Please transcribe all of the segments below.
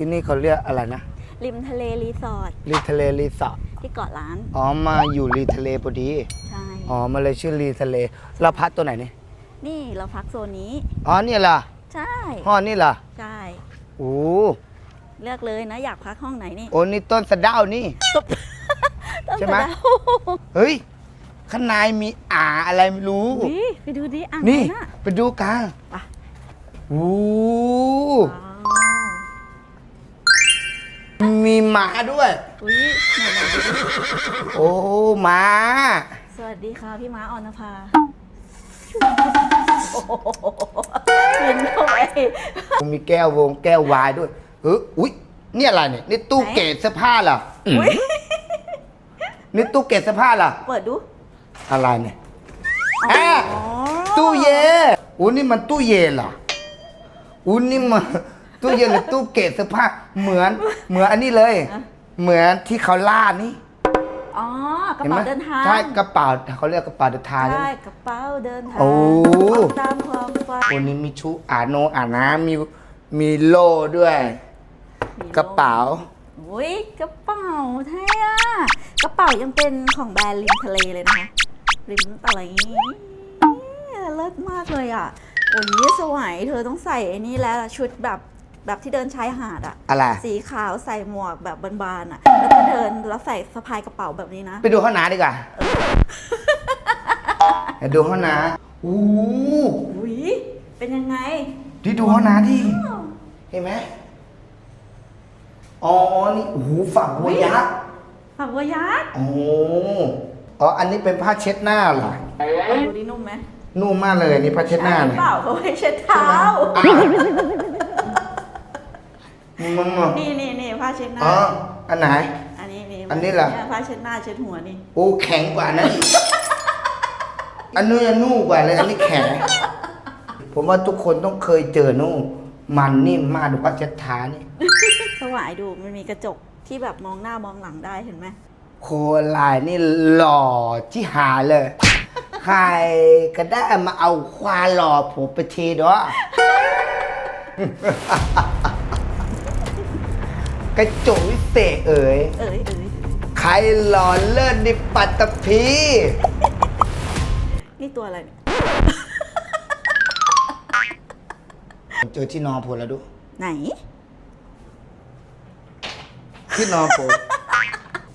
ที่นี่เขาเรียกอะไรนะ ริมทะเลรีสอร์ทรีทะเลรีสอร์ทที่เกาะล้าน อ๋อมาอยู่รีทะเลพอดี ใช่ อ๋อมาเลยชื่อรีทะเล เราพักตัวไหนนี่ นี่เราพักโซนนี้ อ๋อนี่ล่ะใช่ ห้องนี่ล่ะใช่ โอ้เลือกเลยนะอยากพักห้องไหนนี่โอ้นี่ต้นสะเด้านี่ ต้นใช่ไหม สะเดาเฮ้ย ข้างในมีอ่าอะไรไม่รู้อุ๊ยไปดูดิอ่างนี่น่ะไปดูกันไป โอ้ ว้าว มีหมาด้วย อุ้ยไหนไหนดูดิโอ้หมา สวัสดีค่ะพี่ม้าออนภาโอ้โหกินเข้าไป มีแก้ววงแก้ววายด้วยเอออุ้ยนี่อะไรเนี่ยนี่ตู้ไหน เก็บเสื้อผ้าเหรออุ๊ยนี่ตู้เก็บเสื้อผ้าเหรอเปิดดูอะไรเนี่ยอ๋อแอะตู้เย็นอู้นี่มันตู้เย็นเหรออู้นี่มัน ตู้เย็นหรือตู้เก็บเสื้อผ้าเหมือนเหมือนอันนี้เลย เหมือนที่เขาล่านี่อ๋อกระเห็นไหมเป๋าเดินทางใช่กระเป๋าเขาเรียกกระเป๋าเดินทางใช่ไหใช่มกระเป๋าเดินทางโอ้ตามความฝันวันนี้มีชุอาโนอานะมีมีโล่ด้วยมีโลกระเป๋าอุ้ยกระเป๋าแท้อะกระเป๋ายังเป็นของแบรนด์ริมทะเลเลยนะคะริมตะไลเลิศมากเลยอะโอ้ยสวยเธอต้องใส่ไอ้นี่แล้วล่ะชุดแบบ แบบที่เดินชายหาดอะอะไร สีขาวใส่หมวกแบบบานๆอะแล้วก็เดินแล้วใส่สะพายกระเป๋าแบบนี้นะ ไปดูห้องน้ำดีกว่าไปดูห้องน้ำอู้อุ้ยเป็นยังไง ที่ดูห้องน้ำดิ เห็นไหมอ๋อ นี่โอ้โหฝักบัวยักษ์ฝักบัวยักษ์โอ้โหอ๋อ อันนี้เป็นผ้าเช็ดหน้าเหรอดูดินุ่มไหมนุ่มมากเลยนี่ผ้าเช็ดหน้าใช่เนี่ยเปล่าเขาไว้เช็ดเท้า มันนี่นี่นี่ผ้าเช็ดหน้า อ๋อ อันไหน อันนี้นี่อันนี้เหรอยผ้าเช็ดหน้าเช็ดหัวนี่ โอ้แข็งกว่านั้นอีกอันนู้นยังนุ่มกว่าเลย อันนี้แข็ง ผมว่าทุกคนต้องเคยเจอนุ่มมันนิ่มมากดูผ้าเช็ดเท้านี่ สวายดูมันมีกระจกที่แบบมองหน้ามองหลังได้เห็นไหมโคลายนี่หล่อที่หาเลย ใครก็ได้มาเอาควาหล่อผมไปทีด้วย กระจกวิเศษเอ๋ยเอ้ยเอ้ยใครหล่อเลิศในปัตตภีนี่ตัวอะไรเนี่ยเจอที่นอนผมแล้วดู ไหน ที่นอนผม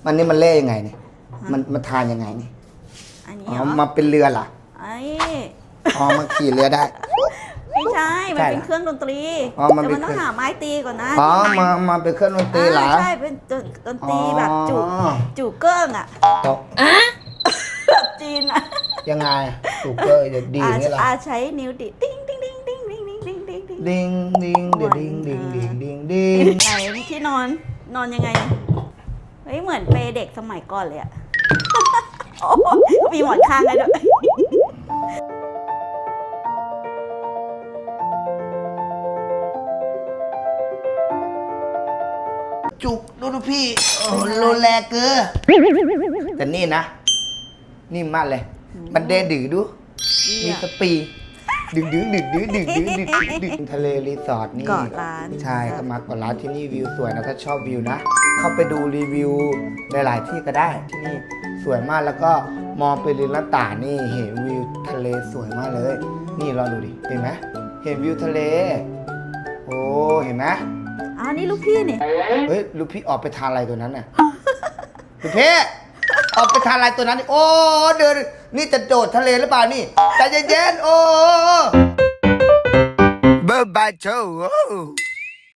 มันนี่มันเล่ยังไงเนี่ย มันมันทานยังไงนี่อันนี้อ๋อเหรอมาเป็นเรือเหรอไอ้ อ๋อมาขี่เรือได้ ไม่ใช่ มันใช่เป็นเหรอเครื่องดนตรีอ๋อมันแต่เป็มันนต้องเครื่อง หาไม้ตีก่อนนะอ๋อมามาเป็นเครื่องดนตรีเหรอ อ่าใช่เป็นดนตรีแบบจูอ๋อ จูเกิ้งอะตกแบบจีนอะยังไงถูกเกอร์จะดีอย่างนี้เหรอ อาใช้นิ้วดิดติ้งติ้งติ้งติ้งติ้งติ้งติ้งติ้งติ้งดิงดิงเดี๋ยวดิงดิงดิงดิงดิงไหนที่นอนนอนยังไงเฮ้ยเหมือนเปรย์เด็กสมัยก่อนเลยอะโอ้มีหมอนข้างให้ด้วย จุกดูดูพี่โอ้โลแลเกอร์แต่นี่นะนี่มากเลย มันเดดือดู มีสปีดึงดึงดึงดึงดึงดึงดึงดึงดึงทะเลรีสอร์ทนี่เกาะล้าน ใช่ก็มาเกาะล้านที่นี่วิวสวยนะถ้าชอบวิวนะ เข้าไปดูรีวิวหลายๆที่ก็ได้ที่นี่สวยมากแล้วก็มองไปริมหน้าต่างนี่เห็นวิวทะเลสวยมากเลย นี่ลองดูดิเห็นไหมเห็นวิวทะเล โอ้เห็นไหมอ๋อ นี่ลูกพี่นี่เฮ้ยลูกพี่ออกไปทานอะไรตัวนั้นน่ะลูกพี่ออกไปทานอะไรตัวนั้นนี่โอ้เดินนี่จะโดดทะเลหรือเปล่านี่ใจเย็นๆโอ้เบอร์บายโชว์